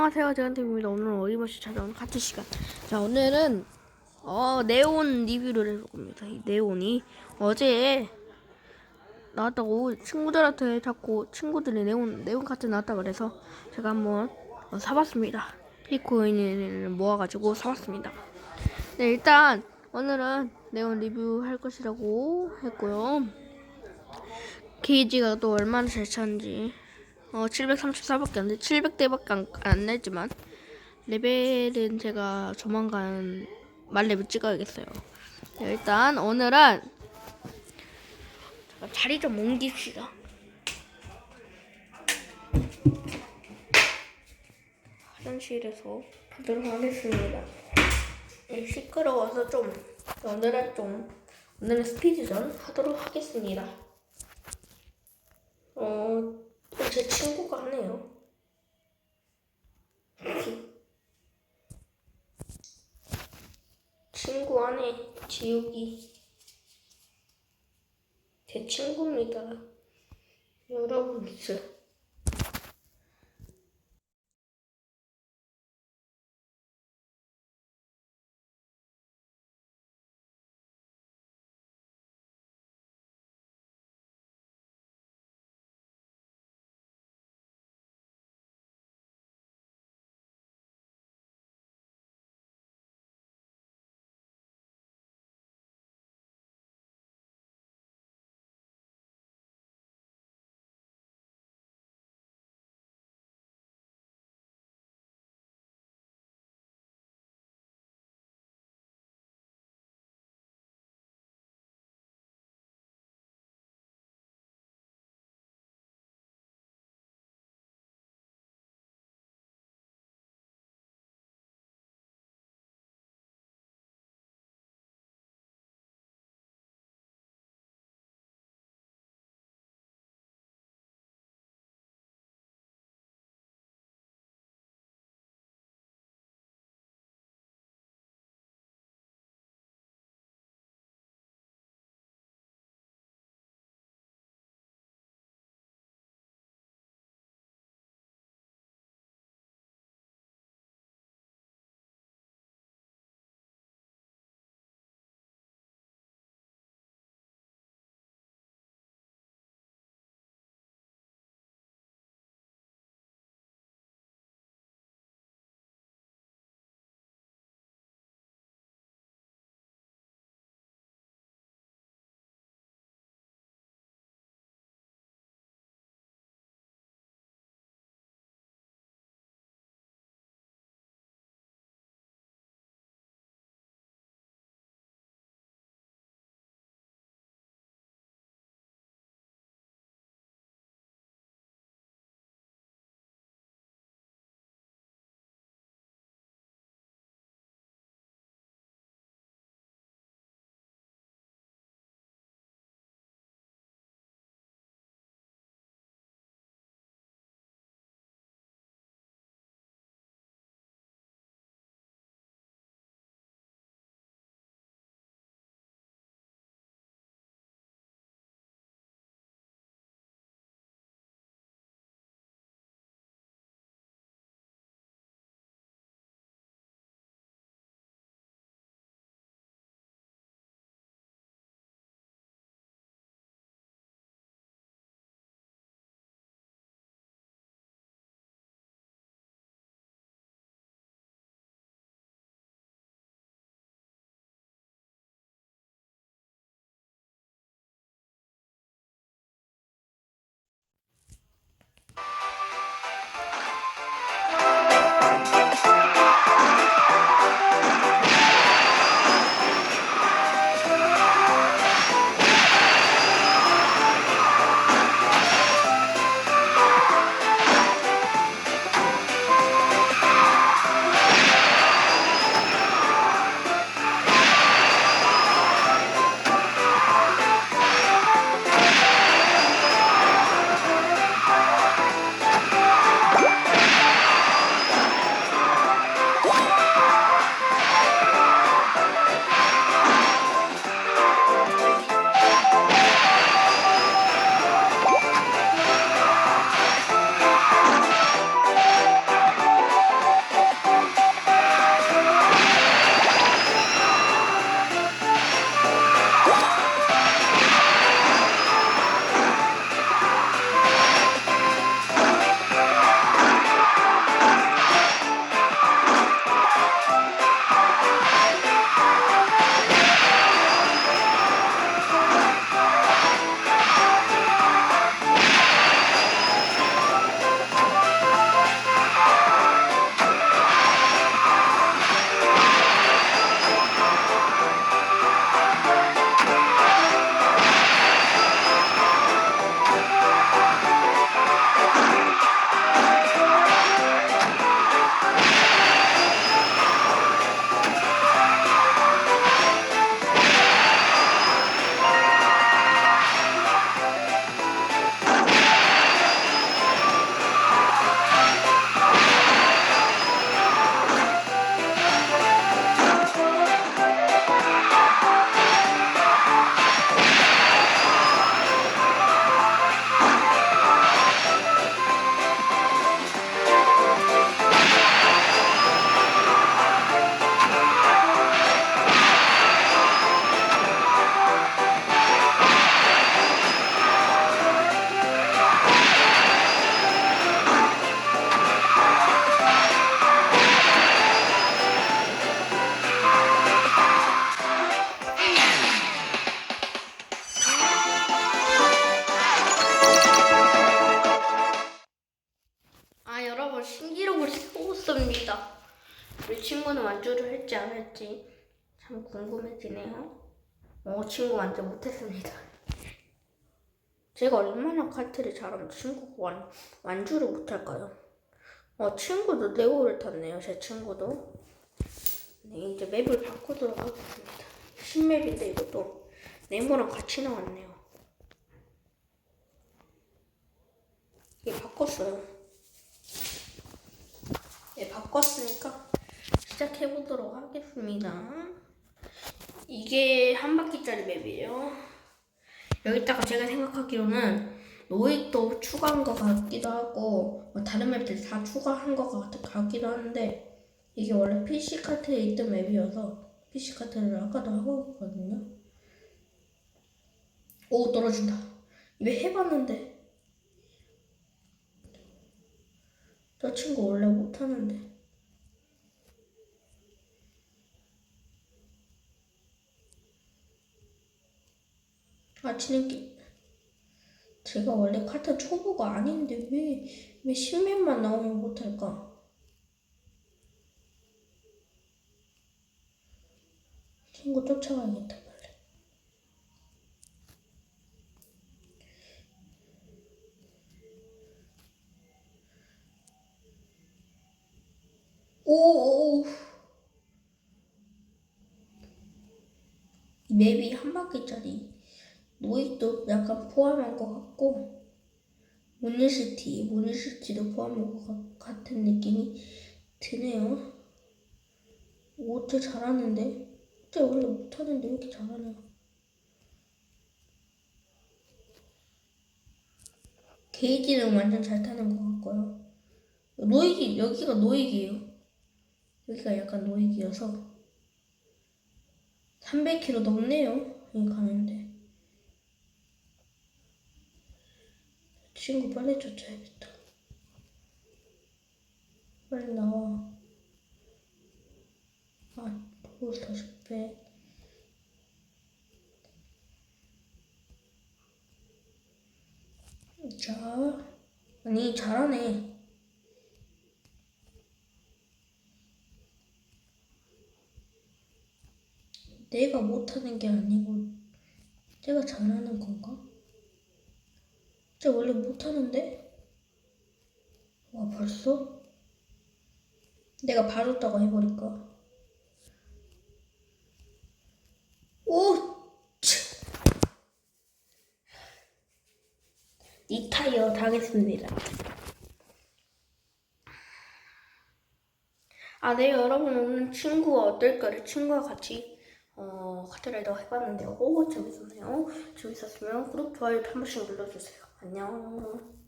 안녕하세요. 제간팀입니다. 오늘은 어김없이 찾아온 같은 시간. 자 오늘은 어 네온 리뷰를 해볼 겁니다. 이 네온이 어제 나왔다고 친구들한테 자꾸 친구들이 네온 네온 카트 나왔다 그래서 제가 한번 어, 사봤습니다. 히코인을 모아가지고 사봤습니다. 네 일단 오늘은 네온 리뷰 할 것이라고 했고요. 게이지가 또 얼마나 잘 차는지 어 734밖에 안 돼. 700대밖에 안, 안 내지만 레벨은 제가 조만간 만 레벨 찍어야겠어요. 네, 일단 오늘은 자리 좀 옮깁시다. 화장실에서 하도록 하겠습니다. 네, 시끄러워서 좀 오늘은 좀 오늘은 스피드전 하도록 하겠습니다. 어, 제 친구가 하네요. 친구 안에 지우기. 제 친구입니다. 여러분, 저 실력 할지 참 궁금해지네요. 어, 친구 완주 못했습니다. 제가 얼마나 카트를 잘하면 친구가 완, 완주를 못할까요? 어, 친구도 네오를 탔네요, 제 친구도. 네, 이제 맵을 바꾸도록 하겠습니다. 신맵인데 이것도 네모랑 같이 나왔네요. 이게 바꿨어요. 네, 바꿨으니까 시작해 보도록 하겠습니다. 이게 한 바퀴짜리 맵이에요. 여기다가 제가 생각하기로는 노익도 추가한 것 같기도 하고 뭐 다른 맵들 다 추가한 것 같- 같기도 하는데 이게 원래 PC 카트에 있던 맵이어서 PC 카트를 아까도 하고 있거든요. 오 떨어진다. 이거 해봤는데 저 친구 원래 못하는데 아 지는기 제가 원래 카트 초보가 아닌데 왜 왜 신맵만 나오면 못할까? 친구 쫓아가야겠다 빨리. 오. 이 맵이 한 바퀴짜리 노익도 약간 포함한 것 같고 모니시티, 모니시티도 포함한 것 같- 같은 느낌이 드네요. 오, 쟤 잘하는데? 쟤 원래 못하는데 왜 이렇게 잘하냐? 게이지는 완전 잘 타는 것 같고요. 노익이 여기가 노익이에요. 여기가 약간 노익이어서 300km 넘네요. 여기 가는데. 친구 빨리 쫓아야겠다. 빨리 나와. 아, 몬스터 실패. 자, 아니 잘하네. 내가 못하는 게 아니고 제가 잘하는 건가? 쟤 원래 못하는데? 와 벌써? 내가 봐줬다고 해버릴까? 오! 치. 리타이어 당했습니다. 아, 네, 여러분, 오늘 친구가 어떨까를 친구와 같이, 어, 카트라이더 해봤는데요. 오, 재밌었네요. 재밌었으면 구독, 좋아요 한 번씩 눌러주세요. 안녕.